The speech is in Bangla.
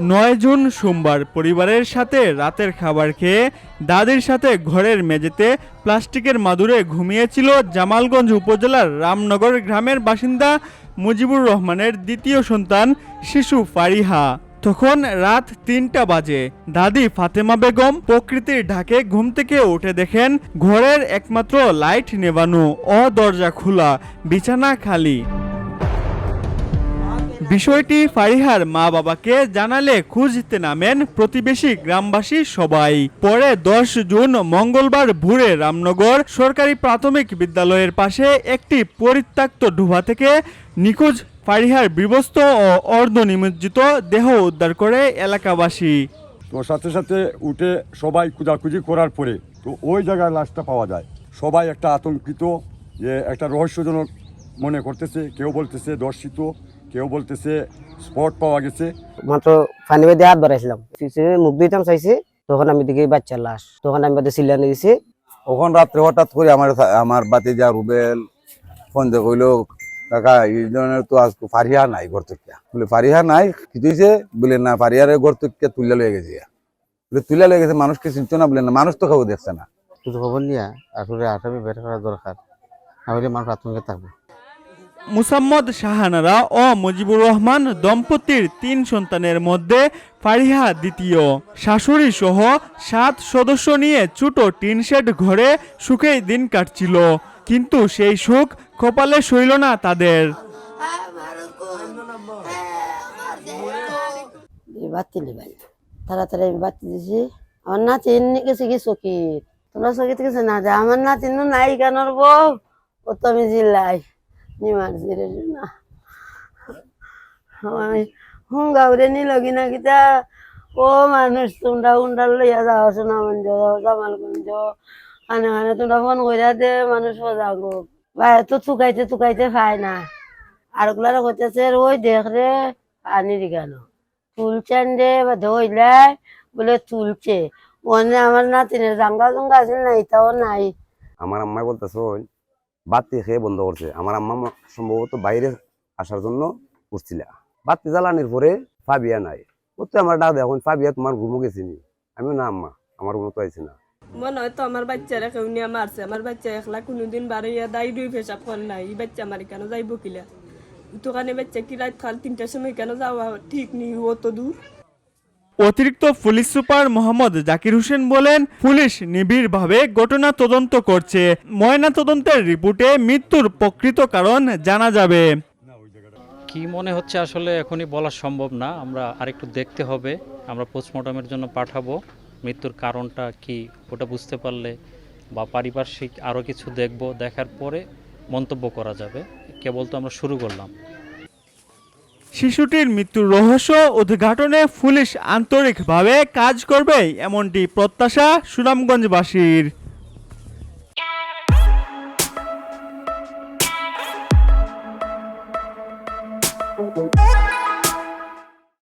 নয় জুন সোমবার পরিবারের সাথে রাতের খাবার খেয়ে দাদির সাথে ঘরের মেঝেতে প্লাস্টিকের মাদুরে ঘুমিয়েছিল জামালগঞ্জ উপজেলার রামনগর গ্রামের বাসিন্দা মুজিবুর রহমানের দ্বিতীয় সন্তান শিশু ফারিহা। তখন রাত তিনটা বাজে। দাদি ফাতেমা বেগম প্রকৃতির ঢাকে ঘুম থেকে উঠে দেখেন ঘরের একমাত্র লাইট নেভানো ও দরজা খোলা, বিছানা খালি। বিষয়টি ফারিহার মা বাবাকে জানালে খুঁজতে নামেন প্রতিবেশী গ্রামবাসী সবাই। পরে দশ জুন মঙ্গলবার ভোরে রামনগর সরকারি প্রাথমিক বিদ্যালয়ের পাশে একটি পরিত্যক্ত ডুবা থেকে নিখোঁজ ফারিহার বিবস্ত ও অর্ধনিমজ্জিত দেহ উদ্ধার করে এলাকাবাসী। তো সাথে সাথে উঠে সবাই খোঁজাখুঁজি করার পরে তো ওই জায়গায় লাশটা পাওয়া যায়। সবাই একটা আতঙ্কিত যে একটা রহস্যজনক মনে করতেছে, কেউ বলতেছে দর্শিত। কেউ বলতেছে স্পট পাওয়া গেছে। মাত্র পানি বেঁধে হাত বাড়াইছিলাম। মুখ দিতাম চাইছি তখন আমি দেখি বাচ্চার লাশ। তখন আমি বাদে সিলিয়ানি দিছি। ওখান রাত্রে হঠাৎ করে আমার আমার বাতি যা রুবেল ফোন দিয়ে কইলো কাকা এই ধরনের তো আজকে ফারিহা নাই ঘর থেকে। বলে ফারিহা নাই? কি হয়েছে বলে না ফারিহারে ঘর থেকে তুলে লয়ে গেছে। বলে তুলে লয়ে গেছে? মানুষকে চিনতো না? বলে না মানুষ তো খাব দেখছে না। কিছু খবর নিয়ে? আসলে আসামি বের করা দরকার। নাহলে মানুষ আতঙ্কে থাকবে। মুসাম্মদ শাহানারা ও মুজিবুর রহমান দম্পতির তিন সন্তানের মধ্যে ফারিহা দ্বিতীয়। শাশুড়ি সহ সাত সদস্য নিয়ে ছোট টিন শেড ঘরে সুখেই দিন কাটছিল। কিন্তু সেই সুখ কপালে সইল না তাদের। বাতি তাড়াতাড়ি আমি বাতি দিছি। আমার নাতিন গেছে কি চকিত তোমরা চকিত গেছে না যে আমার নাতিন নাই গানোর বউ? ও তো আমি জিল্লাই। নিমার জিরে না আমি হুঙ্গা উড়ে নিল কিনা কিতা ও মানুষ তোমরা উন্ডাল লইয়া যাও সোনামঞ্জ জামালগঞ্জ খানে খানে তোমরা ফোন কইরা দে মানুষ সজাগো ভাই তো চুকাইতে চুকাইতে পায় না আর ওগুলারা কইতেছে ওই দেখ রে পানি দিগানো তুলছেন রে বা ধইলাই বলে তুলছে মনে আমার নাতিনের জাঙ্গা জঙ্গা আছে না এটাও নাই আমার আম্মাই বলতেছে বাতি খেয়ে বন্ধ করছে। আমার আম্মা সম্ভবত বাইরে আসার জন্য উঠছিল। বাতি জ্বালানির পরে ফাবিয়া নাই। ও তো আমার ডাক এখন ফাবিয়া তোমার ঘুমো গেছিনি আমিও না আম্মা, আমার ঘুমো তো আইছে না। মনে হয় তো আমার বাচ্চারা কেউ নিয়ে মারছে। আমার বাচ্চা একলা কোনোদিন বাড়াইয়া দাই দুই পেশাব করে নাই। এই বাচ্চা মারি কেন যাইব কিলা? দোকানে বাচ্চা কি রাত খাল তিনটার সময় কেন যাওয়া ঠিক নেই অত দূর। অতিরিক্ত police super Mohammad Zakir Hossain police, police নিবিড়ভাবে ঘটনা তদন্ত করছে। ময়না তদন্তের রিপোর্টে মৃত্যুর প্রকৃত কারণ জানা যাবে। কি মনে হচ্ছে আসলে এখনই বলা সম্ভব না? আমরা আরেকটু দেখতে হবে, আমরা পোস্টমর্টমের জন্য পাঠাবো। মৃত্যুর কারণটা কি, ওটা বুঝতে পারলে বা পারিপার্শ্বিক আরও কিছু দেখব, দেখার পরে মন্তব্য করা যাবে। কেবল তো আমরা শুরু করলাম। শিশুটির মৃত্যুর রহস্য উদ্ঘাটনে পুলিশ আন্তরিকভাবে কাজ করবে এমনটি প্রত্যাশা সুনামগঞ্জবাসীর Oh.